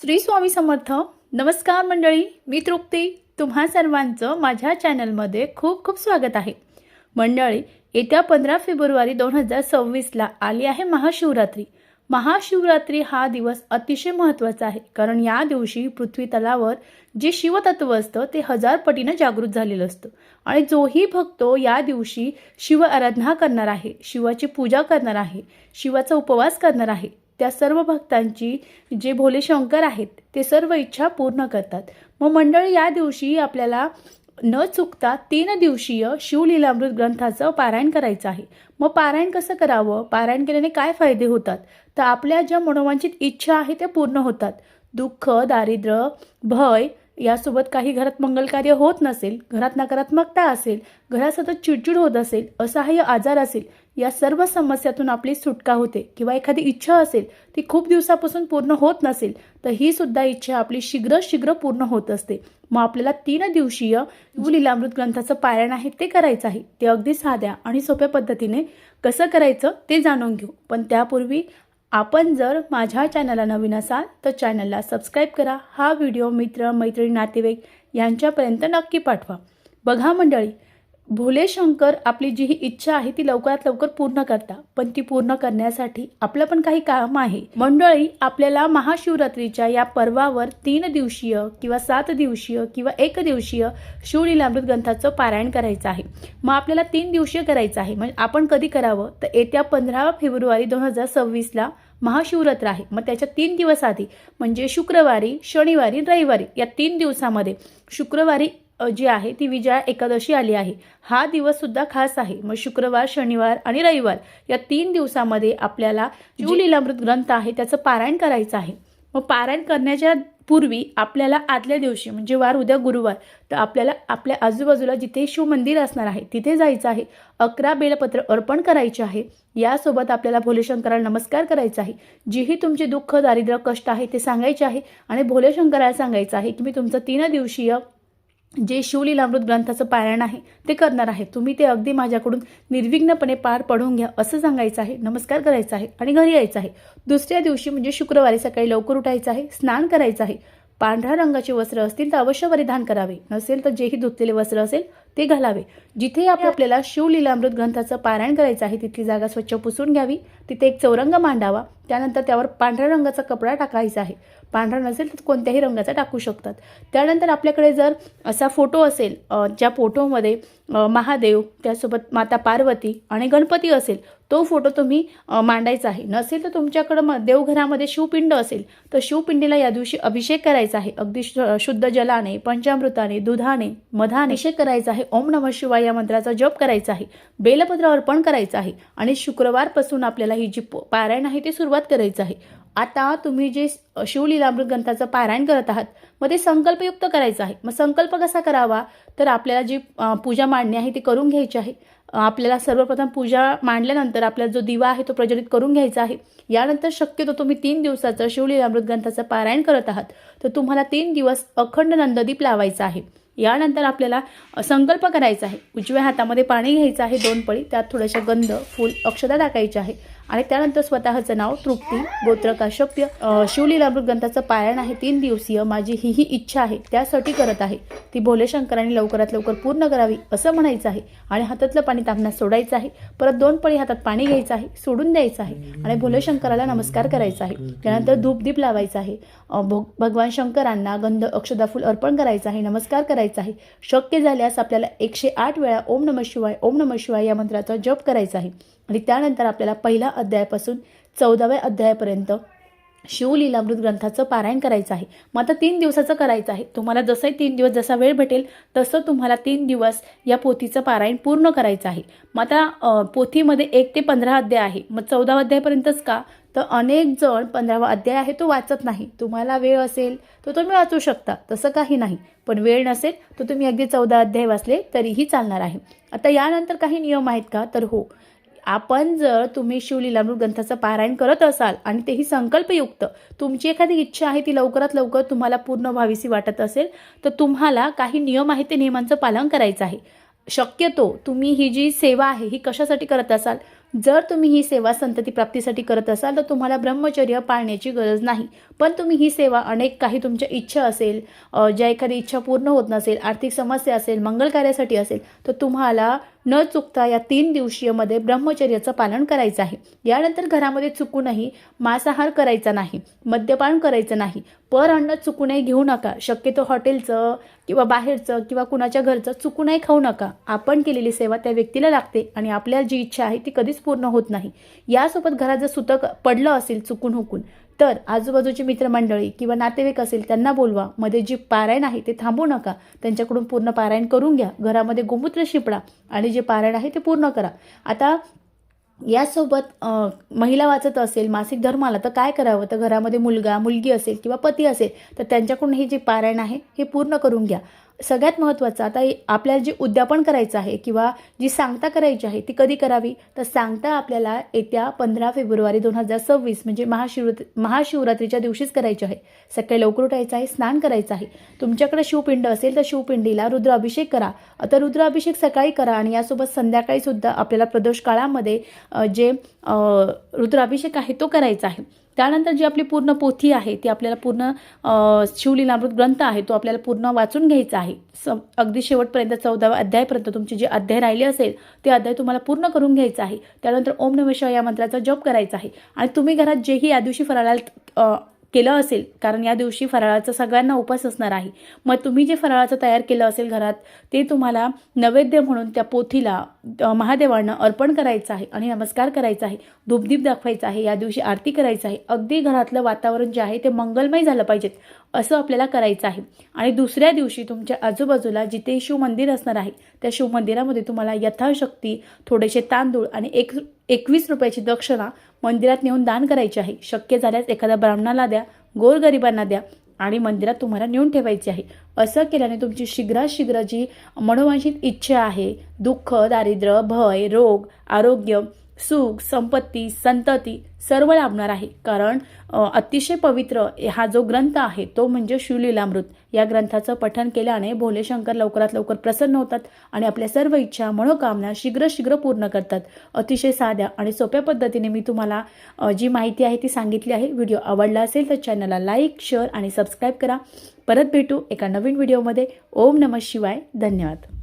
श्री स्वामी समर्थ. नमस्कार मंडळी मी तृप्ती. तुम्हा सर्वांचं माझ्या चॅनलमध्ये खूप खूप स्वागत आहे. मंडळी येत्या पंधरा फेब्रुवारी दोन हजार सव्वीसला आली आहे महाशिवरात्री. महाशिवरात्री हा दिवस अतिशय महत्त्वाचा आहे कारण या दिवशी पृथ्वी तलावर जे शिवतत्व असतं ते हजार पटीनं जागृत झालेलं असतं. आणि जोही भक्तो या दिवशी शिव आराधना करणार आहे शिवाची पूजा करणार आहे शिवाचा उपवास करणार आहे. त्या सर्व भक्तांची जे भोले शंकर आहेत ते सर्व इच्छा पूर्ण करतात. मग मंडळी या दिवशी आपल्याला न चुकता तीन दिवसीय शिवलीलामृत ग्रंथाचं पारायण करायचं आहे. मग पारायण कसं करावं? पारायण केल्याने काय फायदे होतात? तर आपल्या ज्या मनोवांचित इच्छा आहे त्या पूर्ण होतात. दुःख दारिद्र्य भय यासोबत काही घरात मंगलकार्य होत नसेल घरात नकारात्मकता असेल घरात सतत चिडचिड होत असेल असहाय्य आजार असेल या सर्व समस्यातून आपली सुटका होते. किंवा एखादी इच्छा असेल ती खूप दिवसापासून पूर्ण होत नसेल तर ही सुद्धा इच्छा आपली शीघ्र शीघ्र पूर्ण होत असते. मग आपल्याला तीन दिवसीय लिलामृत ग्रंथाचं पारायण आहे ते करायचं आहे. ते अगदी साध्या आणि सोप्या पद्धतीने कसं करायचं ते जाणून घेऊ. पण त्यापूर्वी आपण जर माझ्या चॅनलला नवीन असाल तर चॅनलला सबस्क्राईब करा. हा व्हिडिओ मित्र मैत्रिणी नातेवाईक यांच्यापर्यंत नक्की पाठवा. बघा मंडळी भोले शंकर आपली जी ही इच्छा आहे ती लवकरात लवकर पूर्ण करता. पण ती पूर्ण करण्यासाठी आपलं पण काही काम आहे. मंडळी आपल्याला महाशिवरात्रीच्या या पर्वावर तीन दिवसीय किंवा सात दिवसीय किंवा एक दिवसीय शिवलीलामृत ग्रंथाचं पारायण करायचं आहे. मग आपल्याला तीन दिवसीय करायचं आहे. म्हणजे आपण कधी करावं? तर येत्या पंधरा फेब्रुवारी दोन हजार सव्वीसला महाशिवरात्र आहे. मग त्याच्या तीन दिवस आधी म्हणजे शुक्रवारी शनिवारी रविवारी या तीन दिवसामध्ये शुक्रवारी जी आहे ती विजया एकादशी आली आहे. हा दिवस सुद्धा खास आहे. मग शुक्रवार शनिवार आणि रविवार या तीन दिवसामध्ये आपल्याला शिवलीलामृत ग्रंथ आहे त्याचं पारायण करायचं आहे. मग पारायण करण्याच्या पूर्वी आपल्याला आदल्या दिवशी म्हणजे वार उद्या गुरुवार तर आपल्याला आपल्या आजूबाजूला जिथे शिव मंदिर असणार आहे तिथे जायचं आहे. अकरा बेलपत्र अर्पण करायचे आहे. यासोबत आपल्याला भोलेशंकराला नमस्कार करायचा आहे. जीही तुमचे दुःख दारिद्र्य कष्ट आहे ते सांगायचे आहे. आणि भोलेशंकराला सांगायचं आहे की मी तुमचं तीन दिवसीय जे शिवलीलामृत ग्रंथाचं पारायण आहे ते करणार आहे. तुम्ही ते अगदी माझ्याकडून निर्विघ्नपणे पार पडून घ्या असं सांगायचं आहे नमस्कार करायचा आहे आणि घरी यायचं आहे. दुसऱ्या दिवशी म्हणजे शुक्रवारी सकाळी लवकर उठायचं आहे स्नान करायचं आहे. पांढऱ्या रंगाचे वस्त्र असतील तर अवश्य परिधान करावे. नसेल तर जेही धुतलेले वस्त्र असेल ते घालावे. जिथे आपल्याला शिवलीलामृत ग्रंथाचं पारायण करायचं आहे तिथली जागा स्वच्छ पुसून घ्यावी. तिथे एक चौरंग मांडावा. त्यानंतर त्यावर पांढऱ्या रंगाचा कपडा टाकायचा आहे. पांढरा नसेल तर कोणत्याही रंगाचा टाकू शकतात. त्यानंतर आपल्याकडे जर असा फोटो असेल ज्या फोटोमध्ये महादेव त्यासोबत माता पार्वती आणि गणपती असेल तो फोटो तुम्ही मांडायचा आहे. नसेल तर तुमच्याकडं म देवघरामध्ये शिवपिंड असेल तर शिवपिंडीला या दिवशी अभिषेक करायचा आहे. अगदी शु- शुद्ध जलाने पंचामृताने दुधाने मधाने अभिषेक करायचा आहे. ओम नमः शिवाय या मंत्राचा जप करायचा आहे. बेलपत्र अर्पण करायचं आहे. आणि शुक्रवारपासून आपल्याला ही जी प- पारायण आहे ती सुरुवात करायचं आहे. आता तुम्ही जे शिवलीलामृत ग्रंथाचं पारायण करत आहात मग ते संकल्पयुक्त करायचं आहे. मग संकल्प कसा करावा? तर आपल्याला जी पूजा मांडणी आहे ती करून घ्यायची आहे. आपल्याला सर्वप्रथम पूजा मांडल्यानंतर आपला जो दिवा आहे तो प्रज्वलित करून घ्यायचा आहे. यानंतर शक्यतो तुम्ही तीन दिवसाचं शिवलीलामृत ग्रंथाचं पारायण करत आहात. तर तुम्हाला तीन दिवस अखंड नंददीप लावायचा आहे. यानंतर आपल्याला संकल्प करायचा आहे. उजव्या हातामध्ये पाणी घ्यायचं आहे दोन पळी. त्यात थोडंसं गंध फूल अक्षता टाकायची आहे. आणि त्यानंतर स्वतःचं नाव तृप्ती गोत्र काश्यप्य अ, शिवलीलामृत ग्रंथाचं पारायण आहे तीन दिवसीय. माझी ही ही इच्छा आहे त्यासाठी करत आहे. ती भोले शंकरांनी लवकरात लवकर पूर्ण करावी असं म्हणायचं आहे. आणि हातातलं पाणी तांबण्यास सोडायचं आहे. परत दोन पळी हातात पाणी घ्यायचं आहे सोडून द्यायचं आहे. आणि भोलेशंकराला नमस्कार करायचा आहे. त्यानंतर धूपदीप लावायचा आहे. भग- भगवान शंकरांना गंध अक्षदाफूल अर्पण करायचं आहे नमस्कार करायचा आहे. शक्य झाल्यास आपल्याला एकशे आठ वेळा ओम नम शिवाय ओम नम शिवाय या मंत्राचा जप करायचा आहे. आणि त्यानंतर आपल्याला पहिल्या अध्यायापासून चौदाव्या अध्यायापर्यंत शिवलीलामृत ग्रंथाचं पारायण करायचं आहे. मग आता तीन दिवसाचं करायचं आहे. तुम्हाला जसंही तीन दिवस जसा वेळ भेटेल तसं तुम्हाला तीन दिवस या पोथीचं पारायण पूर्ण करायचं आहे. मग आता पोथीमध्ये एक ते पंधरा अध्याय आहे. मग चौदा अध्यायापर्यंतच का? तर अनेक जण पंधरावा अध्याय आहे तो वाचत नाही. तुम्हाला वेळ असेल तर तुम्ही वाचू शकता. तसं काही नाही. पण वेळ नसेल तर तुम्ही अगदी चौदा अध्याय वाचले तरीही चालणार आहे. आता यानंतर काही नियम आहेत का? तर हो. आपण जर तुम्ही शिवलीलामृत ग्रंथाचं पारायण करत असाल आणि तेही संकल्पयुक्त तुमची एखादी इच्छा आहे ती लवकरात लवकर तुम्हाला पूर्ण व्हावीशी वाटत असेल तर तुम्हाला काही नियम आहेत ते नियमांचं पालन करायचं आहे. शक्यतो तुम्ही ही जी सेवा आहे ही कशासाठी करत असाल? जर तुम्ही ही सेवा संतती प्राप्तीसाठी करत असाल तर तुम्हाला ब्रह्मचर्य पाळण्याची गरज नाही. पण तुम्ही ही सेवा अनेक काही तुमच्या इच्छा असेल ज्या एखादी इच्छा पूर्ण होत नसेल आर्थिक समस्या असेल मंगल कार्यासाठी असेल तर तुम्हाला न चुकता या तीन दिवशीयमध्ये ब्रह्मचर्याचं पालन करायचं आहे. यानंतर घरामध्ये चुकूनही मांसाहार करायचा नाही मद्यपान करायचं नाही. पर अन्न चुकूनही घेऊ नका. शक्यतो हॉटेलचं किंवा बाहेरचं किंवा कुणाच्या घरचं चुकूनही खाऊ नका. आपण केलेली सेवा त्या व्यक्तीला लागते आणि आपल्या जी इच्छा आहे ती कधीच पूर्ण होत नाही. यासोबत घरात जर सुतक पडलं असेल चुकून हुकून तर आजूबाजूची मित्रमंडळी किंवा नातेवाईक असेल त्यांना बोलवा. मध्ये जी पारायण आहे ते थांबू नका. त्यांच्याकडून पूर्ण पारायण करून घ्या. घरामध्ये गोमूत्र शिपडा आणि जे पारायण आहे ते पूर्ण करा. आता यासोबत महिला वाचत असेल मासिक धर्माला तर काय करावं? तर घरामध्ये मुलगा मुलगी असेल किंवा पती असेल तर त्यांच्याकडून हे जे पारायण आहे हे पूर्ण करून घ्या. सगळ्यात महत्त्वाचं आता आपल्याला जे उद्यापन करायचं आहे किंवा जी सांगता करायची आहे ती कधी करावी? तर सांगता आपल्याला येत्या पंधरा फेब्रुवारी दोन हजार सव्वीस म्हणजे महाशिवरात्री महाशिवरात्रीच्या दिवशीच करायची आहे. सकाळी लवकर उठायचं आहे स्नान करायचं आहे. तुमच्याकडे शिवपिंड असेल तर शिवपिंडीला रुद्राभिषेक करा. आता रुद्राभिषेक सकाळी करा आणि यासोबत संध्याकाळी सुद्धा आपल्याला प्रदोष काळामध्ये जे रुद्राभिषेक आहे तो करायचा आहे. त्यानंतर जी आपली पूर्ण पोथी आहे ती आपल्याला पूर्ण शिवलीलामृत ग्रंथ आहे तो आपल्याला पूर्ण वाचून घ्यायचा आहे. स अगदी शेवटपर्यंत चौदाव्या अध्यायपर्यंत तुमचे जे अध्याय राहिले असेल ते अध्याय तुम्हाला पूर्ण करून घ्यायचा आहे. त्यानंतर ओम नमेश्वर या मंत्राचा जप करायचा आहे. आणि तुम्ही घरात जेही या दिवशी फराळाल केलं असेल कारण या दिवशी फराळाचा सगळ्यांना उपास असणार आहे. मग तुम्ही जे फराळाचं तयार केलं असेल घरात ते तुम्हाला नैवेद्य म्हणून त्या पोथीला महादेवांना अर्पण करायचं आहे आणि नमस्कार करायचा आहे धूपदीप दाखवायचा आहे या दिवशी आरती करायचं आहे. अगदी घरातलं वातावरण जे आहे ते मंगलमय झालं पाहिजेत असं आपल्याला करायचं आहे. आणि दुसऱ्या दिवशी तुमच्या आजूबाजूला जिथे शिव मंदिर असणार आहे त्या शिव मंदिरामध्ये तुम्हाला यथाशक्ती थोडेसे तांदूळ आणि एक एकवीस रुपयाची दक्षिणा मंदिरात नेऊन दान करायची आहे. शक्य झाल्यास एखाद्या ब्राह्मणाला द्या गोरगरिबांना द्या आणि मंदिरात तुम्हाला नेऊन ठेवायची आहे. असं केल्याने तुमची शीघ्रात शीघ्र जी मनोवांशित इच्छा आहे दुःख दारिद्र्य भय रोग आरोग्य सुख संपत्ती संतती सर्व लाभणार आहे. कारण अतिशय पवित्र हा जो ग्रंथ आहे तो म्हणजे शिवलीलामृत. या ग्रंथाचं पठण केल्याने भोले शंकर लवकरात लवकर प्रसन्न होतात आणि आपल्या सर्व इच्छा मनोकामना शीघ्र शीघ्र पूर्ण करतात. अतिशय साध्या आणि सोप्या पद्धतीने मी तुम्हाला जी माहिती आहे ती सांगितली आहे. व्हिडिओ आवडला असेल तर चॅनलला लाईक शेअर आणि सबस्क्राईब करा. परत भेटू एका नवीन व्हिडिओमध्ये. ओम नमः शिवाय. धन्यवाद.